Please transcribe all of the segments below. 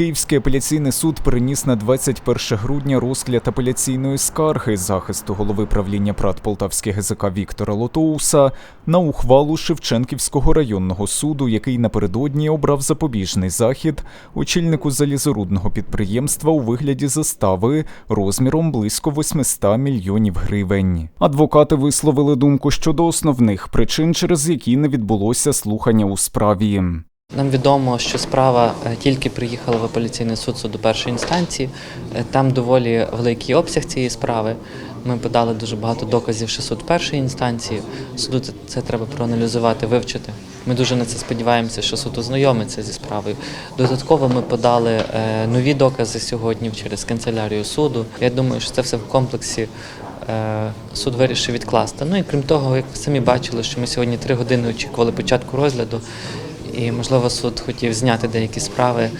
Київський апеляційний суд переніс на 21 грудня розгляд апеляційної скарги захисту голови правління ПРАТ Полтавських ГЗК Віктора Лотоуса на ухвалу Шевченківського районного суду, який напередодні обрав запобіжний захід очільнику залізорудного підприємства у вигляді застави розміром близько 800 мільйонів гривень. Адвокати висловили думку щодо основних причин, через які не відбулося слухання у справі. Нам відомо, що справа е, тільки приїхала в апеляційний суд суду першої інстанції. Е, Там доволі великий обсяг цієї справи. Ми подали дуже багато доказів, що суд першої інстанції. Суду це, треба проаналізувати, вивчити. Ми дуже на це сподіваємося, що суд ознайомиться зі справою. Додатково ми подали е, нові докази сьогодні через канцелярію суду. Я думаю, що це все в комплексі суд вирішив відкласти. Ну і крім того, як ви самі бачили, що ми сьогодні три години очікували початку розгляду. І, можливо, суд хотів зняти деякі справи,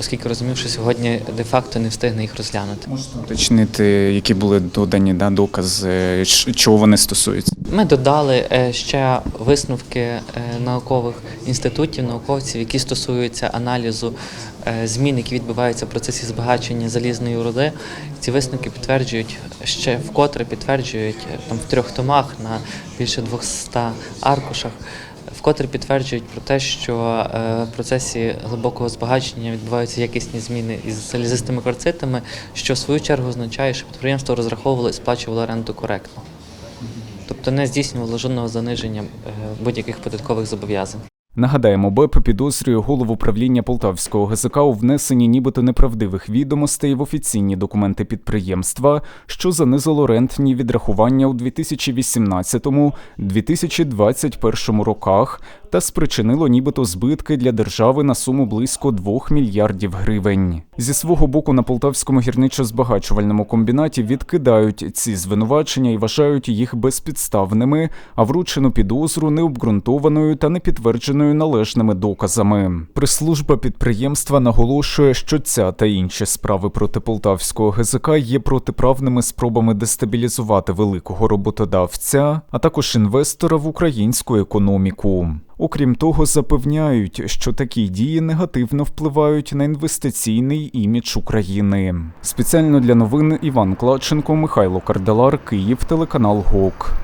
оскільки розумів, що сьогодні де-факто не встигне їх розглянути. Можете уточнити, які були додані да, докази, чого вони стосуються? Ми додали е, ще висновки е, наукових інститутів, науковців, які стосуються аналізу е, змін, які відбуваються в процесі збагачення залізної руди. Ці висновки підтверджують ще вкотре підтверджують там в трьох томах на більше 200 аркушах. Вкотре підтверджують про те, що е, в процесі глибокого збагачення відбуваються якісні зміни із залізистими кварцитами, що в свою чергу означає, що підприємство розраховувало і сплачувало оренду коректно. Тобто не здійснювало жодного заниження е, будь-яких податкових зобов'язань. Нагадаємо, БЕП підозрює голову правління Полтавського ГЗК у внесенні нібито неправдивих відомостей в офіційні документи підприємства, що занизило рентні відрахування у 2018-2021 роках та спричинило нібито збитки для держави на суму близько 2 мільярдів гривень. Зі свого боку на Полтавському гірничо-збагачувальному комбінаті відкидають ці звинувачення і вважають їх безпідставними, а вручену підозру необґрунтованою та непідтвердженою належними доказами. Прес-служба підприємства наголошує, що ця та інші справи проти полтавського ГЗК є протиправними спробами дестабілізувати великого роботодавця, а також інвестора в українську економіку. Окрім того, запевняють, що такі дії негативно впливають на інвестиційний імідж України. Спеціально для новин Іван Клаченко, Михайло Карделар, Київ, телеканал ГОК.